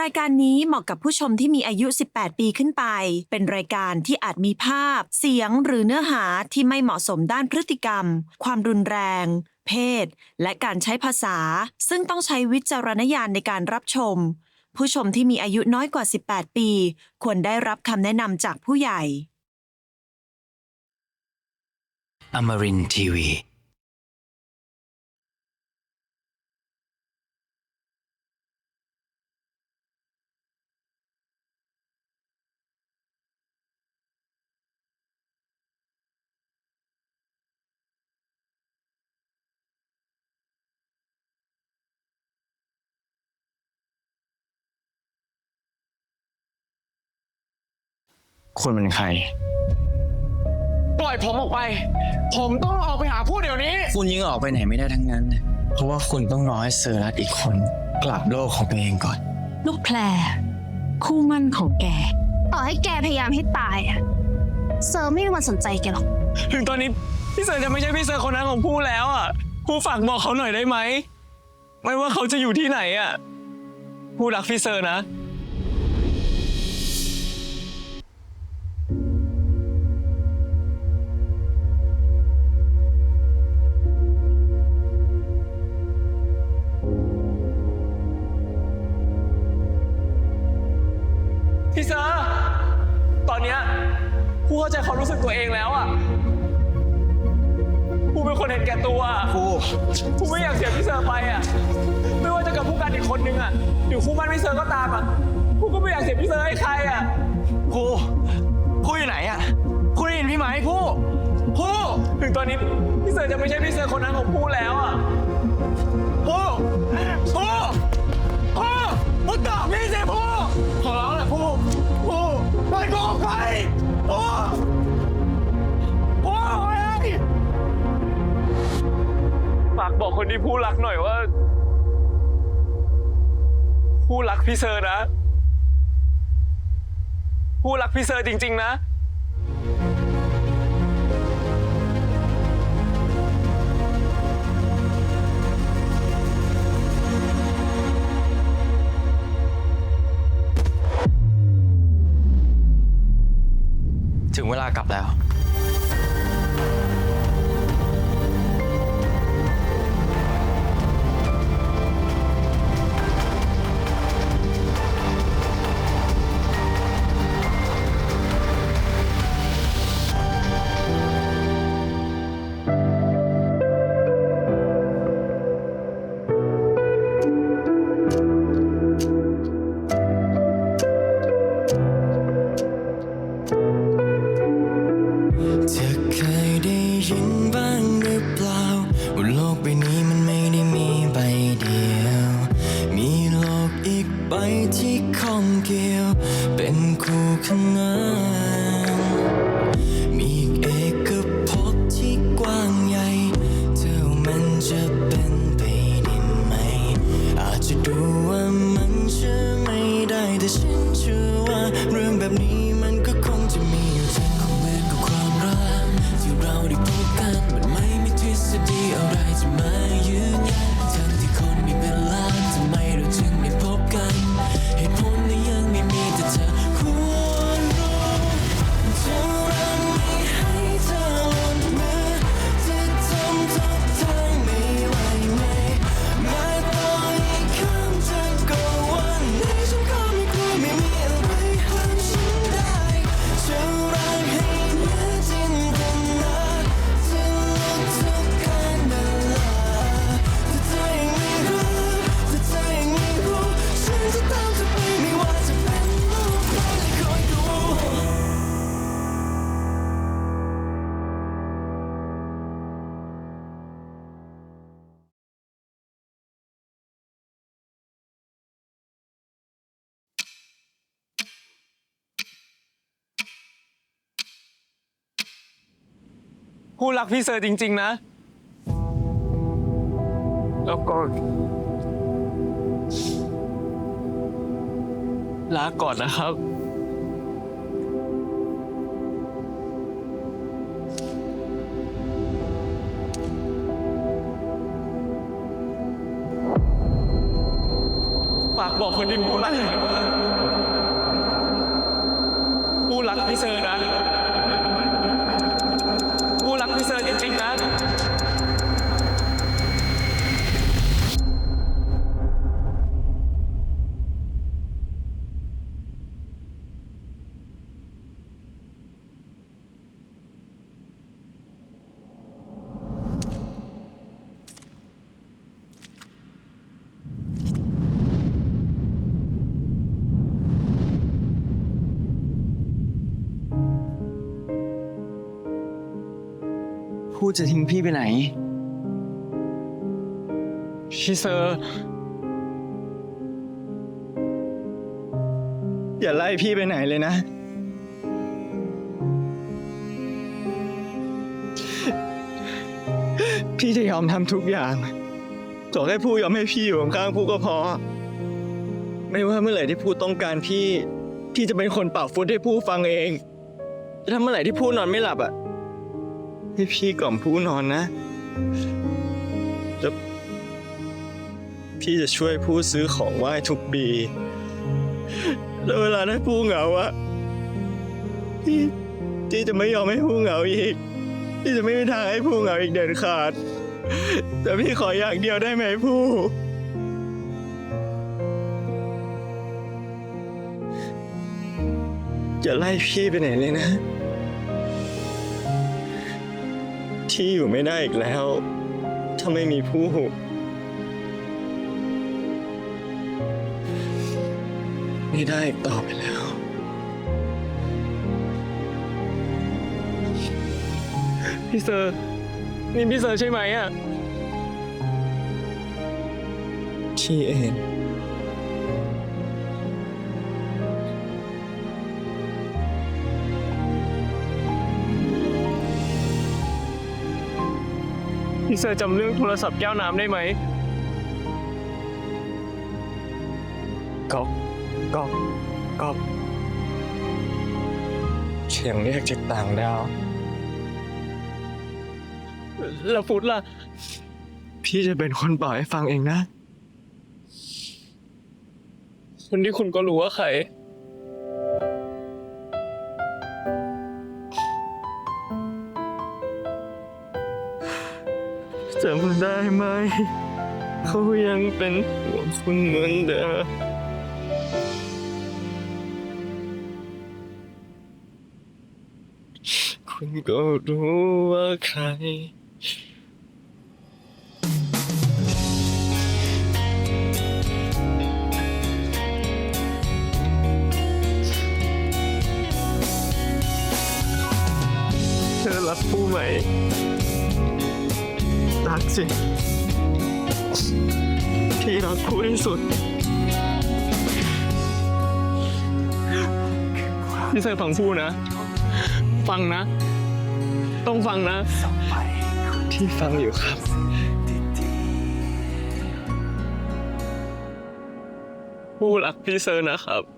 รายการนี้เหมาะกับผู้ชมที่มีอายุ 18 ปีขึ้นไป เป็นรายการที่อาจมีภาพ เสียงหรือเนื้อหาที่ไม่เหมาะสมด้านพฤติกรรม ความรุนแรง เพศ และการใช้ภาษา ซึ่งต้องใช้วิจารณญาณในการรับชม ผู้ชมที่มีอายุน้อยกว่า 18 ปี ควรได้รับคำแนะนำจากผู้ใหญ่ Amarin Tiwi. คุณเป็นใคร ปล่อยผมออกไป ผมต้องออกไปหาผู้เดี๋ยวนี้ คุณยังออกไปไหนไม่ได้ทั้งนั้น เพราะว่าคุณต้องรอให้เซอร์รัตอีกคน กลับโลกของตัวเองก่อน ลูกแพรคู่มั่นของแก ต่อให้แกพยายามให้ตายอะเซอร์ไม่มีวันสนใจแกหรอก ถึงตอนนี้พี่เซอร์จะไม่ใช่พี่เซอร์คนนั้นของผู้แล้วอะ ผู้ฝากบอกเขาหน่อยได้ไหม ไม่ว่าเขาจะอยู่ที่ไหนอะ ผู้รักพี่เซอร์นะ ผู้ไม่อยากเสียพี่เซอร์ไปอะ ไม่ว่าจะกับผู้กันอีกคนนึงอะหรือคู่มั่นพี่เซอร์ก็ตามอะผู้ก็ไม่อยากเสียพี่เซอร์ให้ใครอะผู้ผู้อยู่ไหนอะผู้ได้ยินพี่ไหมผู้ผู้ถึงตอนนี้พี่เซอร์จะไม่ใช่พี่เซอร์คนนั้นของผู้แล้วอะผู้ผู้ผู้ผู้ตอบพี่สิผู้ขอร้องแหละผู้ผู้ไปกูออกไปผู้ผู้ากบอกคนที่ผู้รักหน่อยว่า ผู้รักพี่เซอร์นะ ผู้รักพี่เซอร์จริง ๆ นะถึงเวลากลับแล้ว ไผู้รักพี่เซอร์จริง ๆ นะ แล้วก็ลาก่อนนะครับ ฝากบอกคนที่ผู้รักผู้รักพี่เซอร์นะ จะทิ้งพี่ไปไหน พี่เซอร์ อย่าไล่พี่ไปไหนเลยนะ พี่จะยอมทำทุกอย่างขอแค่ผู้ยอมให้พี่อยู่ข้างๆผู้ก็พอ ไม่ว่าเมื่อไหร่ที่ผู้ต้องการพี่ พี่จะเป็นคนเป่าฟุตให้ผู้ฟังเองแต่ถ้าเมื่อไหร่ที่ผู้นอนไม่หลับอะ ให้พี่กล่อมผู้นอนนะ แล้วพี่จะช่วยผู้ซื้อของไหว้ทุกปี แล้วเวลาได้ผู้เหงาอะพี่พี่จะไม่ยอมให้ผู้เหงาอีก พี่จะไม่มีทางให้ผู้เหงาอีกเด็ดขาด แต่พี่ขออย่างเดียวได้ไหมผู้อย่าไล่พี่ไปไหนเลยนะ ที่อยู่ไม่ได้อีกแล้ว ถ้าไม่มีผู้ ไม่ได้อีกต่อไปแล้ว พี่เซอร์ นี่พี่เซอร์ใช่ไหมอะ ที่เอง พี่เซอร์จำเรื่องโทรศัพท์แก้วน้ำได้ไหมก๊อกก๊อกก๊อกเสียงเรียกจากต่างดาว แล้วฟุตล่ะ พี่จะเป็นคนปล่อยให้ฟังเองนะ คนที่คุณก็รู้ว่าใคร ไหม เขายังเป็นห่วงคุณเหมือนเดิมคุณก็รู้ว่าใคร เธอรักผู้ไหม รักสิ พี่รักผู้ที่สุด พี่เซอร์ฟังพูดนะ ฟังนะ ต้องฟังนะ ที่ฟังอยู่ครับผู้รักพี่เซอร์นะครับ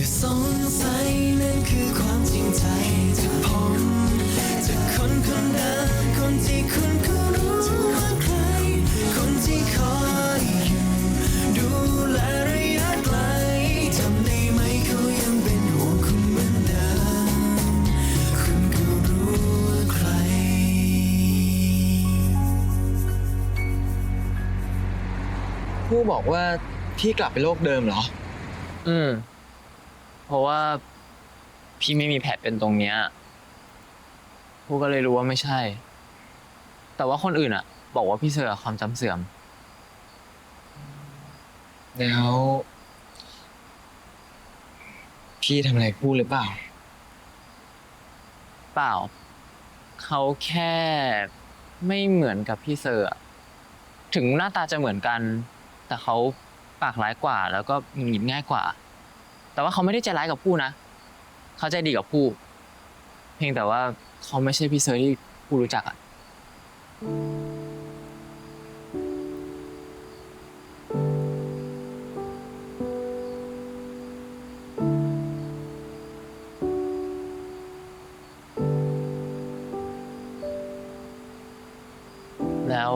อย่าสงสัยนั่นคือความจริงใจจากผมจากคนคนนั้นคนที่คุณก็รู้ว่าใคร คนที่คอยอยู่ดูแลระยะไกลจำได้ไหมเขายังเป็นห่วงคุณเหมือนเดิมคุณก็รู้ว่าใคร ผู้บอกว่าพี่กลับไปโลกเดิมเหรอ อืม เพราะว่าพี่ไม่มีแผลเป็นตรงเนี้ยผู้ก็เลยรู้ว่าไม่ใช่ แต่ว่าคนอื่นอะบอกว่าพี่เสือความจำเสื่อม แล้ว พี่ทำอะไรพูดหรือเปล่า เปล่า เขาแค่ไม่เหมือนกับพี่เซอร์อะถึงหน้าตาจะเหมือนกัน แต่เขาปากร้ายกว่า แล้วก็หงุดหงิดง่ายกว่า แต่ว่าเขาไม่ได้ใจร้ายกับผู้นะ เขาใจดีกับผู้ เพียงแต่ว่าเขาไม่ใช่พี่เซอร์ที่ผู้รู้จักอะแล้ว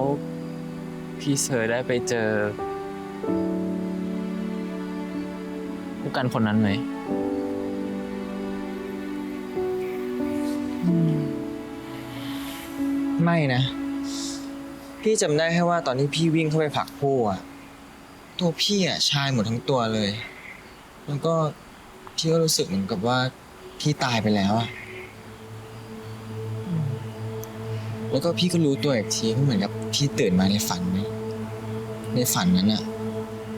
พี่เซอร์ได้ไปเจอ กันคนนั้นไหมไม่นะ พี่จำได้แค่ว่าตอนที่พี่วิ่งเข้าไปผลักผู้อะตัวพี่อะชายหมดทั้งตัวเลย แล้วก็พี่ก็รู้สึกเหมือนกับว่าพี่ตายไปแล้วอะแล้วก็พี่ก็รู้ตัวอีกทีก็เหมือนกับพี่ตื่นมาในฝันไหมในฝันนั้นอะ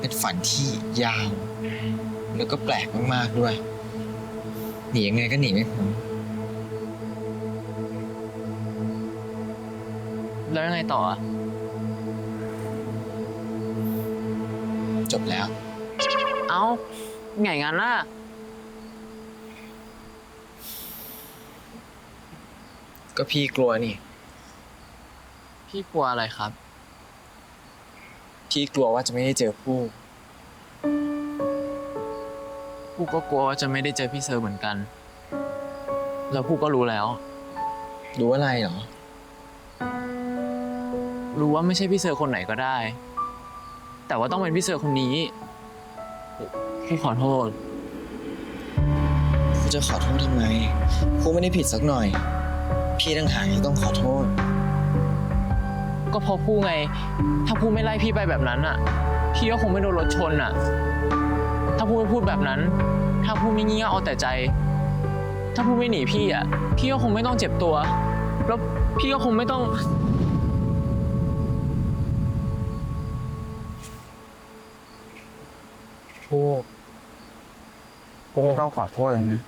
เป็นฝันที่ยาว แล้วก็แปลกมากๆด้วย หนียังไงก็หนีไม่พ้นแล้วยังไงต่ออะจบแล้ว เอ้าไงงั้นน่ะ ก็พี่กลัวนี่ พี่กลัวอะไรครับ พี่กลัวว่าจะไม่ได้เจอผู้ ผู้ก็กลัวว่าจะไม่ได้เจอพี่เซอร์เหมือนกัน แล้วผู้ก็รู้แล้ว รู้อะไรเหรอ รู้ว่าไม่ใช่พี่เซอร์คนไหนก็ได้ แต่ว่าต้องเป็นพี่เซอร์คนนี้ผู้ขอโทษผู้จะขอโทษทำไมผู้ไม่ได้ผิดสักหน่อย พี่ตั้งหากที่ต้องขอโทษ ก็เพราะผู้ไง ถ้าผู้ไม่ไล่พี่ไปแบบนั้นอะ พี่ก็คงไม่โดนรถชนอะ ถ้าผู้ไม่พูดแบบนั้น ถ้าผู้ไม่เงี้ยเอาแต่ใจ ถ้าผู้ไม่หนีพี่อะ พี่ก็คงไม่ต้องเจ็บตัว แล้วพี่ก็คงไม่ต้องผู้ผู้ไม่ต้องขอโทษเลยนะ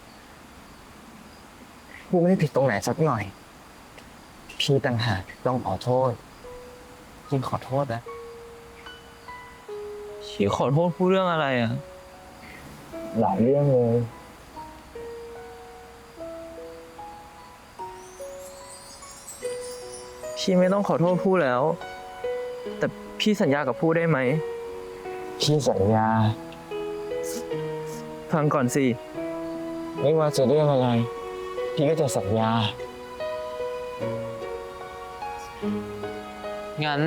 ผู้ไม่ได้ผิดตรงไหนสักหน่อย พี่ต่างหากต้องขอโทษพี่ขอโทษนะพี่ขอโทษผู้เรื่องอะไรอะ หลายเรื่องเลย พี่ไม่ต้องขอโทษผู้แล้ว แต่พี่สัญญากับผู้ได้ไหม พี่สัญญา ฟังก่อนสิ ไม่ว่าจะเรื่องอะไร พี่ก็จะสัญญา งั้น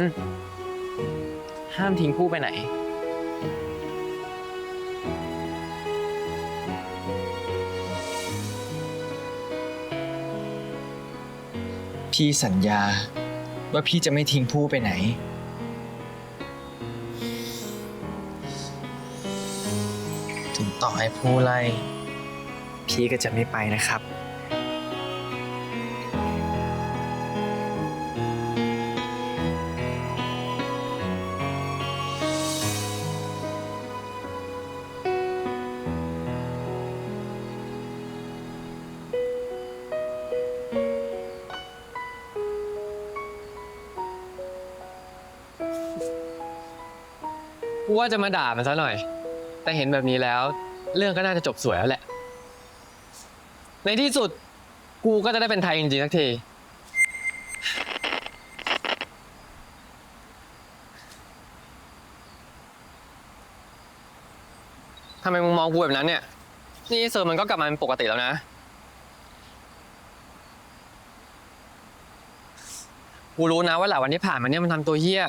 ห้ามทิ้งผู้ไปไหน พี่สัญญาว่าพี่จะไม่ทิ้งผู้ไปไหน ถึงต่อให้ผู้ไล่ พี่ก็จะไม่ไปนะครับ กูว่าจะมาด่ามันซะหน่อย แต่เห็นแบบนี้แล้ว เรื่องก็น่าจะจบสวยแล้วแหละ ในที่สุดกูก็จะได้เป็นไทยจริงๆสักที ทำไมมึงมองกูแบบนั้นเนี่ย นี่เซอร์มันก็กลับมาเป็นปกติแล้วนะ กูรู้นะว่าหลายวันที่ผ่านมาเนี่ยมันทำตัวเหี้ย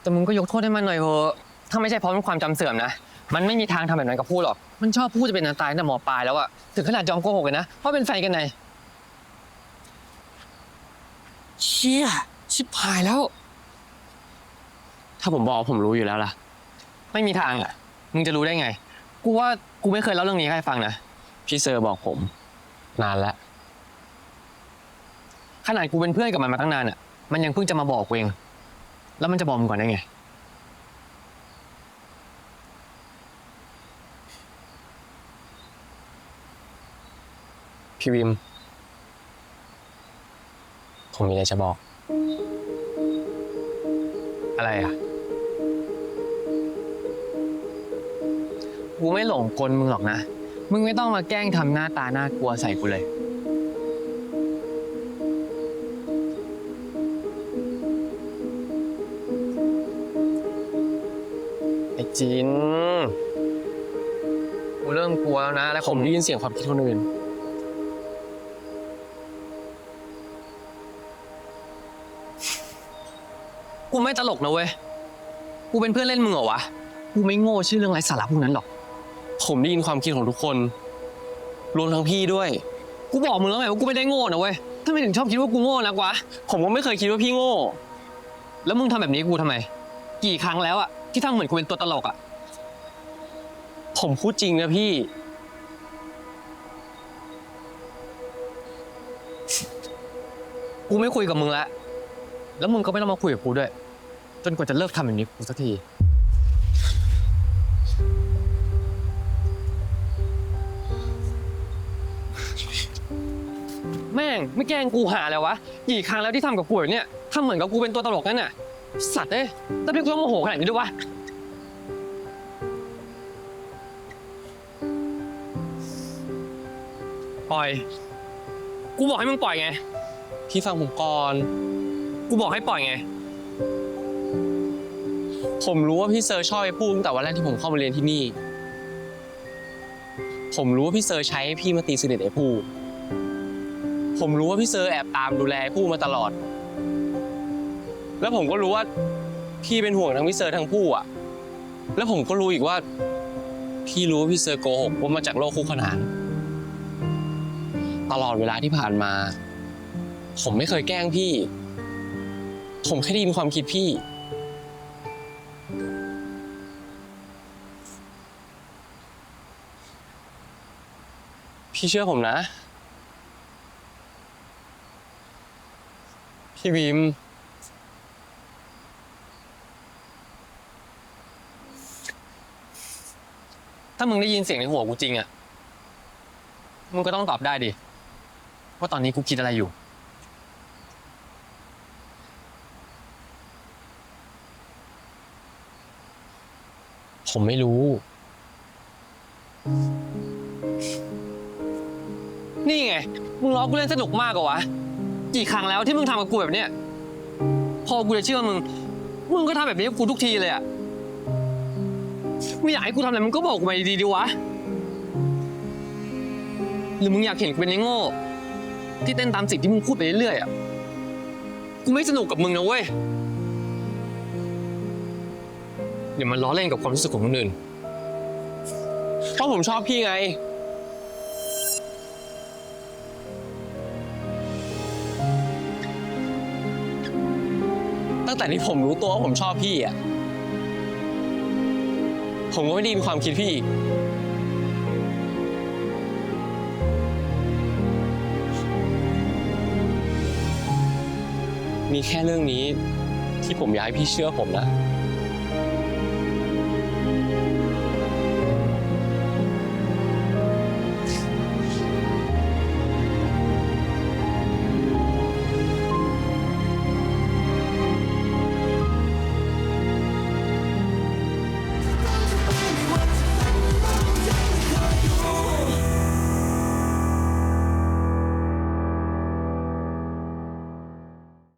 แต่มึงก็ยกโทษให้มันหน่อยเถอะ ถ้าไม่ใช่เพราะมันความจำเสื่อมนะ มันไม่มีทางทำแบบนั้นกับพูดหรอก มันชอบพูดจะเป็นอันตายตั้งแต่หมอปลายแล้วอะถึงขนาดยอมโกหกเลยนะว่าเป็นแฟนกันไงเชี่ยชิบหายแล้ว ถ้าผมบอกว่าผมรู้อยู่แล้วล่ะ ไม่มีทางอะมึงจะรู้ได้ไง กูว่ากูไม่เคยเล่าเรื่องนี้ให้ใครฟังนะ พี่เซอร์บอกผม นานแล้ว ขนาดกูเป็นเพื่อนกับมันมาตั้งนานอะมันยังเพิ่งจะมาบอกกูเอง แล้วมันจะบอกมึงก่อนได้ไง พี่วิม ผมมีอะไรจะบอก อะไรอะ กูไม่หลงกลมึงหรอกนะ มึงไม่ต้องมาแกล้งทำหน้าตาน่ากลัวใส่กูเลย ไอ้จิน กูเริ่มกลัวแล้วนะ แล้วผมได้ยินเสียงความคิดคนอื่น กูไม่ตลกนะเว้ย กูเป็นเพื่อนเล่นมึงเหรอวะ กูไม่โง่ชื่อเรื่องไร้สาระพวกนั้นหรอก ผมได้ยินความคิดของทุกคน รวมทั้งพี่ด้วย กูบอกมึงแล้วไงว่ากูไม่ได้โง่นะเว้ยทำไมถึงชอบคิดว่ากูโง่นักวะ ผมก็ไม่เคยคิดว่าพี่โง่ แล้วมึงทำแบบนี้กูทำไม กี่ครั้งแล้วอะที่ทำเหมือนกูเป็นตัวตลกอะผมพูดจริงนะพี่ กูไม่คุยกับมึงแล้ว แล้วมึงก็ไม่ต้องมาคุยกับกูด้วย จนกว่าจะเลิกทำแบบนี้กูสักที แม่งไม่แกล้งกูหาแล้ววะกี่ครั้งแล้วที่ทำกับกูแบบเนี้ยทำเหมือนกับกูเป็นตัวตลกนั่นน่ะ สัตว์เอ้ยแต่พี่กูต้องโมโหขนาดนี้ด้วยวะ ปล่อย กูบอกให้มึงปล่อยไง พี่ฟังผมก่อน กูบอกให้ปล่อยไง ผมรู้ว่าพี่เซอร์ชอบไอ้พูดตั้งแต่วันแรกที่ผมเข้ามาเรียนที่นี่ ผมรู้ว่าพี่เซอร์ใช้ให้พี่มาตีสนิทไอ้ผู้ผมรู้ว่าพี่เซอร์แอบตามดูแลไอ้ผู้มาตลอด แล้วผมก็รู้ว่าพี่เป็นห่วงทั้งพี่เซอร์ทั้งผู้อะ แล้วผมก็รู้อีกว่า พี่รู้ว่าพี่เซอร์โกหกว่ามาจากโลกคู่ขนาน ตลอดเวลาที่ผ่านมา ผมไม่เคยแกล้งพี่ ผมแค่ได้ยินความคิดพี่ พี่เชื่อผมนะ พี่บีม ถ้ามึงได้ยินเสียงในหัวกูจริงอะมึงก็ต้องตอบได้ดิ ว่าตอนนี้กูคิดอะไรอยู่ ผมไม่รู้ นี่ไง มึงล้อกูเล่นสนุกมากกว่าวะ กี่ครั้งแล้วที่มึงทำกับกูแบบเนี้ย พอกูจะเชื่อมึง มึงก็ทำแบบนี้กับกูทุกทีเลยอะมึงอยากให้กูทำอะไรมึงก็บอกกูมาดีๆดิวะ หรือมึงอยากเห็นกูเป็นไอ้โง่ ที่เต้นตามสิ่งที่มึงพูดไปเรื่อยๆอะกูไม่สนุกกับมึงนะเว้ย อย่ามันล้อเล่นกับความรู้สึกของคนอื่น เพราะผมชอบพี่ไง ตั้งแต่ที่ผมรู้ตัวว่าผมชอบพี่อะ ผมก็ไม่ได้มีความคิดพี่อีก มีแค่เรื่องนี้ที่ผมอยากให้พี่เชื่อผมนะ